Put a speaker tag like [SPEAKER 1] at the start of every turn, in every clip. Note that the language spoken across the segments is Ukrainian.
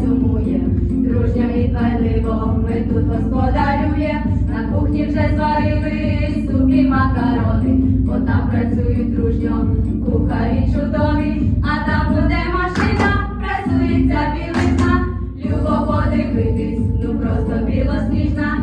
[SPEAKER 1] сумує, дружня і дбайливо ми тут господарює, на кухні вже зварили суки макарони, бо там працюють дружньо кухарі чудові, а там буде машина, працюється білизна, любо подивитись, ну просто білосніжна,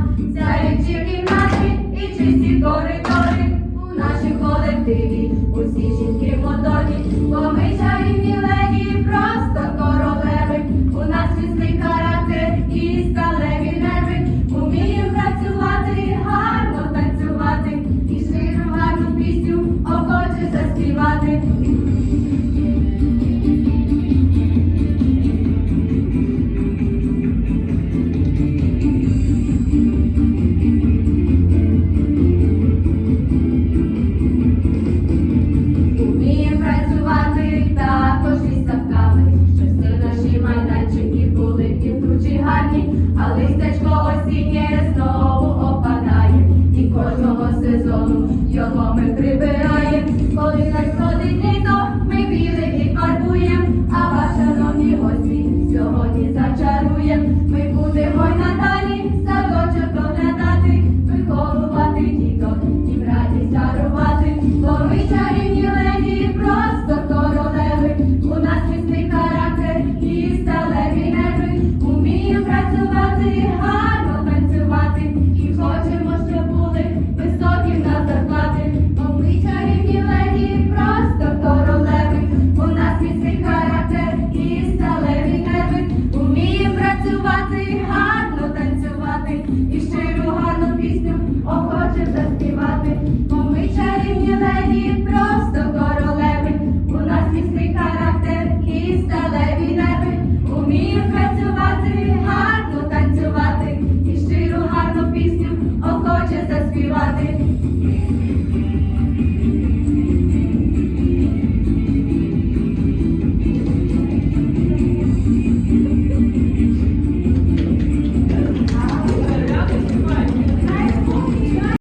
[SPEAKER 1] ми прибираємо. Коли надходить літо, ми білим і фарбуємо, а вас, шановні гості, сьогодні зачаруєм. Ми будемо й надалі садочок доглядати, виховувати діток і в радість. Бо ми чарівні леді, просто королеви, у нас міцний характер і сталеві нерви. Уміємо працювати, нас міцний характер і сталеві